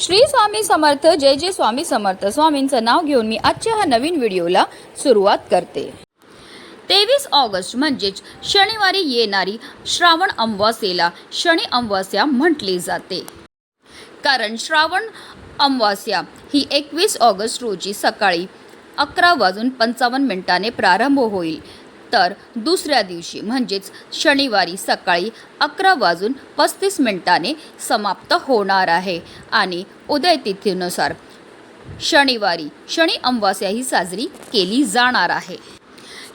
श्री स्वामी समर्थ जय जय स्वामी समर्थ. स्वामींचं नाव घेऊन मी आजच्या ह्या नवीन व्हिडिओला सुरुवात करते. तेवीस ऑगस्ट म्हणजेच शनिवारी येणारी श्रावण अमावास्येला शनी अमावास्या म्हटली जाते. कारण श्रावण अमावास्या ही एकवीस ऑगस्ट रोजी सकाळी अकरा वाजून पंचावन्न मिनिटाने प्रारंभ होईल. तर दुसऱ्या दिवशी म्हणजेच शनिवारी सकाळी अकरा वाजून पस्तीस मिनिटाने समाप्त होणार आहे. आणि उदयतिथीनुसार शनिवारी शनी अमावास्या ही साजरी केली जाणार आहे.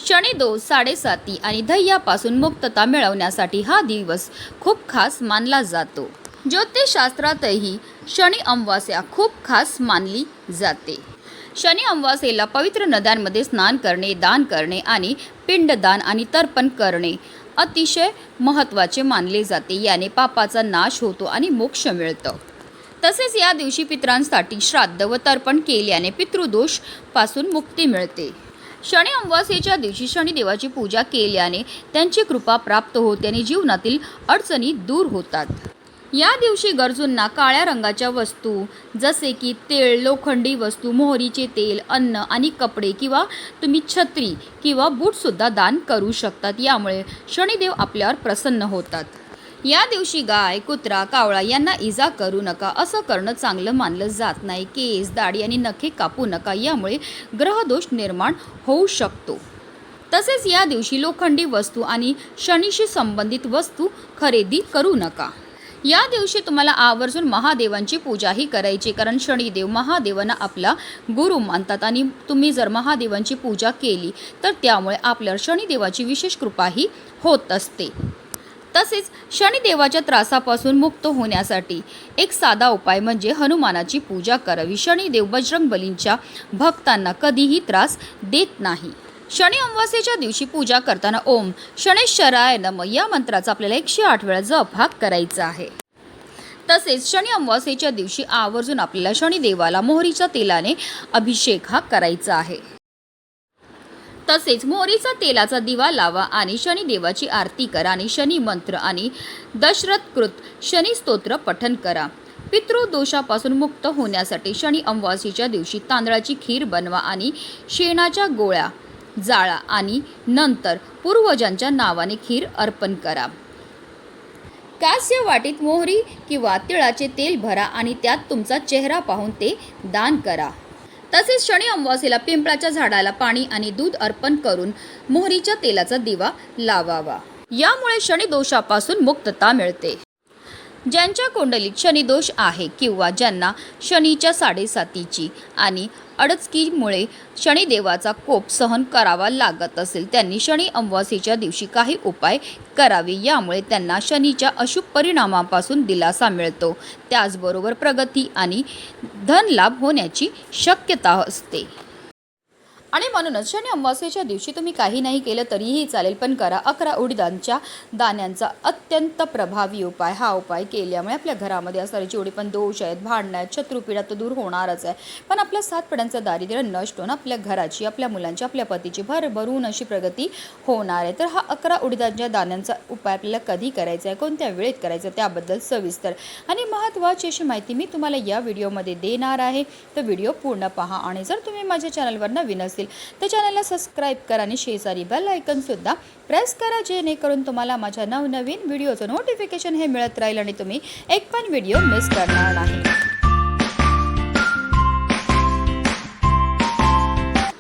शनिदोष साडेसाती आणि धैयापासून मुक्तता मिळवण्यासाठी हा दिवस खूप खास मानला जातो. ज्योतिषशास्त्रातही शनी अमावास्या खूप खास मानली जाते. शनी अमावास्येला पवित्र नद्यांमध्ये स्नान करणे दान करणे आणि पिंडदान आणि तर्पण करणे अतिशय महत्त्वाचे मानले जाते. याने पापाचा नाश होतो आणि मोक्ष मिळतं. तसेच या दिवशी पितरांसाठी श्राद्ध व तर्पण केल्याने पितृदोषपासून मुक्ती मिळते. शनी अमावास्येच्या दिवशी शनिदेवाची पूजा केल्याने त्यांची कृपा प्राप्त होते आणि जीवनातील अडचणी दूर होतात. या दिवशी गरजूंना काळ्या रंगाच्या वस्तू जसे की तेल लोखंडी वस्तू मोहरीचे तेल अन्न आणि कपडे किंवा तुम्ही छत्री किंवा बूटसुद्धा दान करू शकतात. यामुळे शनिदेव आपल्यावर प्रसन्न होतात. या दिवशी गाय कुत्रा कावळा यांना इजा करू नका. असं करणं चांगलं मानलं जात नाही. केस दाढी आणि नखे कापू नका. यामुळे ग्रहदोष निर्माण होऊ शकतो. तसेच या दिवशी लोखंडी वस्तू आणि शनीशी संबंधित वस्तू खरेदी करू नका. या दिवशी तुम्हाला आवर्जून महादेवांची पूजाही करायची कारण शनिदेव महादेवांना आपला गुरु मानतात आणि तुम्ही जर महादेवांची पूजा केली तर त्यामुळे आपल्यावर शनिदेवाची विशेष कृपाही होत असते. तसेच शनिदेवाच्या त्रासापासून मुक्त होण्यासाठी एक साधा उपाय म्हणजे हनुमानाची पूजा करावी. शनिदेव बजरंग बलींच्या भक्तांना कधीही त्रास देत नाही. शनी अमावास्येच्या दिवशी पूजा करताना ओम शनेश्वराय नम या मंत्राचा आपल्याला एकशे आठ वेळा जप हा करायचा आहे. तसेच शनी अमावास्येच्या दिवशी आवर्जून आपल्याला शनिदेवाला मोहरीच्या तेलाने अभिषेक हा करायचा आहे. तसेच मोहरीचा तेलाचा दिवा लावा आणि शनिदेवाची आरती करा आणि शनी मंत्र आणि दशरथकृत शनी स्तोत्र पठन करा. पितृदोषापासून मुक्त होण्यासाठी शनी अमावास्येच्या दिवशी तांदळाची खीर बनवा आणि शेणाच्या गोळ्या जाळा आणि नंतर पूर्वजांच्या नावाने खीर अर्पण करा. कास्य वाटीत मोहरी किंवा तिळाचे तेल भरा आणि त्यात तुमचा चेहरा पाहून ते दान करा. तसेच शनी अमावास्येला पिंपळाच्या झाडाला पाणी आणि दूध अर्पण करून मोहरीच्या तेलाचा दिवा लावावा. यामुळे शनी दोषापासून मुक्तता मिळते. ज्यांच्या कुंडलीत शनिदोष आहे किंवा ज्यांना शनीच्या साडेसातीची आणि अडचकीमुळे शनिदेवाचा कोप सहन करावा लागत असेल त्यांनी शनी अमावास्येच्या दिवशी काही उपाय करावे. यामुळे त्यांना शनीच्या अशुभ परिणामापासून दिलासा मिळतो. त्याचबरोबर प्रगती आणि धनलाभ होण्याची शक्यता असते. आणि म्हणूनच शनी अमावास्येच्या दिवशी तुम्ही काही नाही केलं तरीही चालेल पण करा अकरा उडीदांच्या दाण्यांचा अत्यंत प्रभावी उपाय. हा उपाय केल्यामुळे आपल्या घरामध्ये असणारे जेवढे पण दोष आहेत भांडणं आहेत शत्रुपीडा तर दूर होणारच आहे. पण आपल्या सात पिढ्यांचं दारिद्र्य नष्ट होऊन आपल्या घराची आपल्या मुलांची आपल्या पतीची भरभरून अशी प्रगती होणार आहे. तर हा अकरा उडीदांच्या दाण्यांचा उपाय आपल्याला कधी करायचा आहे कोणत्या वेळेत करायचा आहे त्याबद्दल सविस्तर आणि महत्त्वाची अशी माहिती मी तुम्हाला या व्हिडिओमध्ये देणार आहे. तर व्हिडिओ पूर्ण पहा आणि जर तुम्ही माझ्या चॅनलवर नवीन असेल तर चॅनलला सबस्क्राईब करा आणि शेजारी बेल आयकनसुद्धा प्रेस करा जेणेकरून तुम्हाला माझ्या नवनवीन व्हिडिओचं नोटिफिकेशन हे मिळत राहील आणि तुम्ही एक पण व्हिडिओ मिस करणार नाही.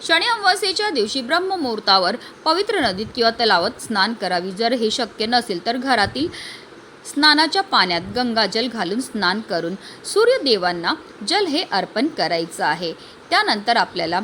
शनी अमावस्येच्या दिवशी ब्रह्ममुहूर्तावर पवित्र नदीत किंवा तलावात स्नान करावी. जर हे शक्य नसेल तर घरातील स्नानाच्या पाण्यात गंगाजल घालून स्नान करून सूर्यदेवांना जल हे अर्पण करायचं आहे. त्यानंतर आपल्याला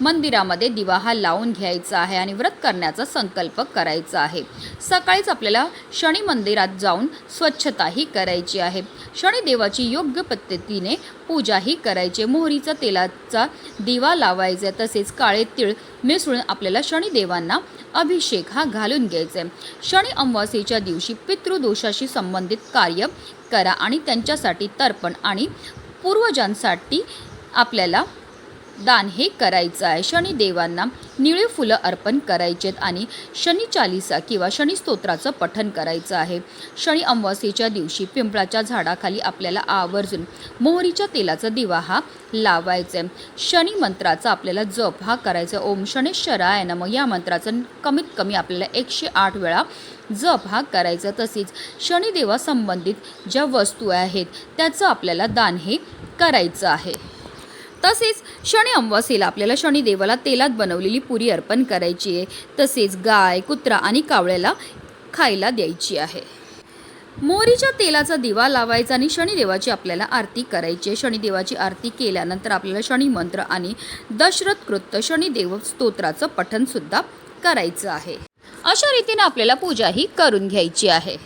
मंदिरामध्ये दिवा हा लावून घ्यायचा आहे आणि व्रत करण्याचा संकल्प करायचा आहे. सकाळीच आपल्याला शनी मंदिरात जाऊन स्वच्छताही करायची आहे. शनिदेवाची योग्य पद्धतीने पूजाही करायची मोहरीचा तेलाचा दिवा लावायचा आहे. तसेच काळे तीळ मिसळून आपल्याला शनिदेवांना अभिषेक हा घालून घ्यायचा आहे. शनी अमावास्येच्या दिवशी पितृदोषाशी संबंधित कार्य करा आणि त्यांच्यासाठी तर्पण आणि पूर्वजांसाठी आपल्याला दान हे करायचं आहे. शनिदेवांना निळे फुलं अर्पण करायचेत आणि शनी चालिसा किंवा शनी स्तोत्राचं पठण करायचं आहे. शनी अमावास्येच्या दिवशी पिंपळाच्या झाडाखाली आपल्याला आवर्जून मोहरीच्या तेलाचा दिवा हा लावायचा शनी मंत्राचा आपल्याला जप हा करायचा ओम शनेश्वराय नम. या मंत्राचं कमीत कमी आपल्याला एकशे आठ वेळा जप हा करायचा. तसेच शनिदेवासंबंधित ज्या वस्तू आहेत त्याचं आपल्याला दान हे करायचं आहे. तसेच शनी अमावास्येला आपल्याला शनिदेवाला तेलात बनवलेली पुरी अर्पण करायची आहे. तसेच गाय कुत्रा आणि कावळ्याला खायला द्यायची आहे. मोहरीच्या तेलाचा दिवा लावायचा आणि शनिदेवाची आपल्याला आरती करायची आहे. शनिदेवाची आरती केल्यानंतर आपल्याला शनी मंत्र आणि दशरथ कृत्त शनिदेव स्तोत्राचं पठनसुद्धा करायचं आहे. अशा रीतीने आपल्याला पूजा ही करून घ्यायची आहे.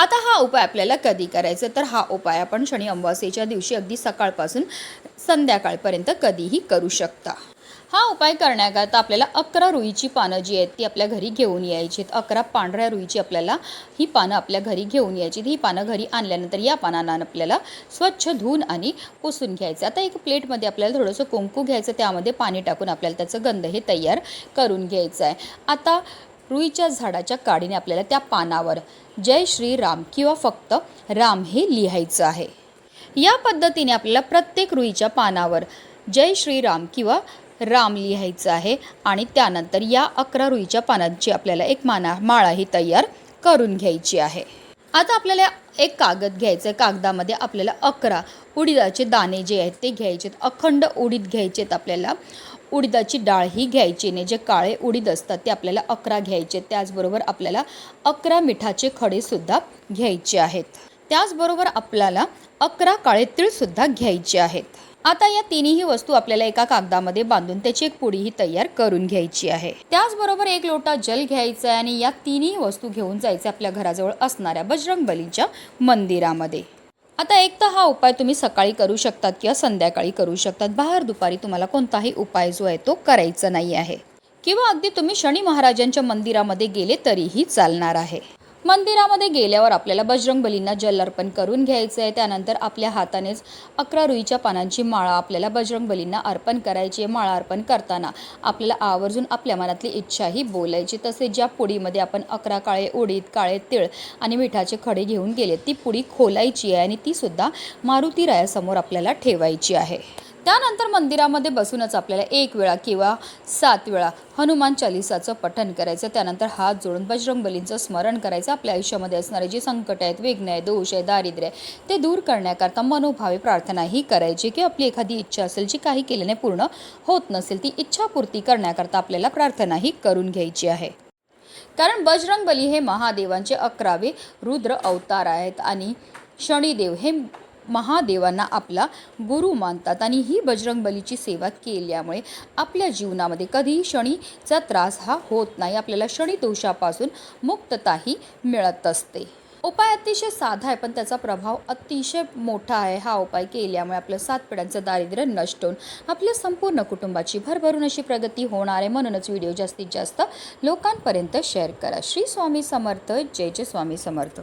आता हा उपाय आपल्याला कधी करायचा? तर हा उपाय आपण शनी अमावास्येच्या दिवशी अगदी सकाळपासून संध्याकाळपर्यंत कधीही करू शकता. हा उपाय करण्याकरता आपल्याला अकरा रुईची पानं जी आहेत ती आपल्या घरी घेऊन यायची आहेत अकरा पांढऱ्या रुईची आपल्याला ही पानं आपल्या घरी घेऊन यायची ही पानं घरी आणल्यानंतर या पानांना आपल्याला स्वच्छ धुवून आणि पुसून घ्यायचं. आता एक प्लेटमध्ये आपल्याला थोडंसं कुंकू घ्यायचं त्यामध्ये पाणी टाकून आपल्याला त्याचं गंध हे तयार करून घ्यायचं आहे. आता रुईच्या झाडाच्या काडीने आपल्याला त्या पानावर जय श्री राम किंवा फक्त राम हे लिहायचं आहे. या पद्धतीने आपल्याला प्रत्येक रुईच्या पानावर जय श्रीराम किंवा राम लिहायचं आहे आणि त्यानंतर या अकरा रुईच्या पानांची आपल्याला एक माना माळा ही तयार करून घ्यायची आहे. आता आपल्याला एक कागद घ्यायचं आहे. कागदामध्ये आपल्याला अकरा उडीदाचे दाणे जे आहेत ते घ्यायचे आहेत अखंड उडीद घ्यायचे आहेत आपल्याला. उडीदाची डाळ ही घ्यायची नाही. जे काळे उडीद असतात ते आपल्याला अकरा घ्यायचे. त्याचबरोबर आपल्याला अकरा मिठाचे खडेसुद्धा घ्यायचे आहेत. त्याचबरोबर आपल्याला अकरा काळे तीळसुद्धा घ्यायचे आहेत. आता या तिन्ही वस्तू आपल्याला एका कागदामध्ये बांधून त्याची एक पुडी ही तयार करून घ्यायची आहे. त्याचबरोबर एक लोटा जल घ्यायचा आहे आणि या तिन्ही वस्तू घेऊन जायचं आपल्या घराजवळ असणाऱ्या बजरंग बलीच्या मंदिरामध्ये. आता एक तर हा उपाय तुम्ही सकाळी करू शकतात किंवा संध्याकाळी करू शकतात. बाहेर दुपारी तुम्हाला कोणताही उपाय जो आहे तो करायचा नाही आहे. किंवा अगदी तुम्ही शनी महाराजांच्या मंदिरामध्ये गेले तरीही चालणार आहे. मंदिरामध्ये गेल्यावर आपल्याला बजरंग बलींना जल अर्पण करून घ्यायचं आहे त्यानंतर आपल्या हातानेच अकरा रुईच्या पानांची माळा आपल्याला बजरंग बलींना अर्पण करायची आहे माळा अर्पण करताना. आपल्याला आवर्जून आपल्या मनातली इच्छाही बोलायची. तसेच ज्या पुडीमध्ये आपण अकरा काळे उडीद काळे तिळ आणि मिठाचे खडे घेऊन गेले ती पुडी खोलायची आहे आणि ती सुद्धा मारुती रायासमोर आपल्याला ठेवायची आहे. त्यानंतर मंदिरामध्ये बसूनच आपल्याला एक वेळा किंवा सात वेळा हनुमान चालिसाचं पठण करायचं. त्यानंतर हात जोडून बजरंग बलींचं स्मरण करायचं. आपल्या आयुष्यामध्ये असणारे जे संकट आहेत विघ्न आहे दोष आहे दारिद्र्य आहे ते दूर करण्याकरता मनोभावे प्रार्थनाही करायची. की आपली एखादी इच्छा असेल जी काही केल्याने पूर्ण होत नसेल ती इच्छापूर्ती करण्याकरता आपल्याला प्रार्थनाही करून घ्यायची आहे. कारण बजरंग बली हे महादेवांचे अकरावे रुद्र अवतार आहेत आणि शनिदेव हे महादेवांना आपला गुरु मानतात आणि ही बजरंग बलीची सेवा केल्यामुळे आपल्या जीवनामध्ये कधीही शनीचा त्रास हा होत नाही. आपल्याला शनी दोषापासून मुक्तताही मिळत असते. उपाय अतिशय साधा आहे पण त्याचा प्रभाव अतिशय मोठा आहे. हा उपाय केल्यामुळे आपलं सात पिढ्यांचं दारिद्र्य नष्ट होऊन आपल्या संपूर्ण कुटुंबाची भरभरून अशी प्रगती होणार आहे. म्हणूनच व्हिडिओ जास्तीत जास्त लोकांपर्यंत शेअर करा. श्री स्वामी समर्थ. जय जय स्वामी समर्थ.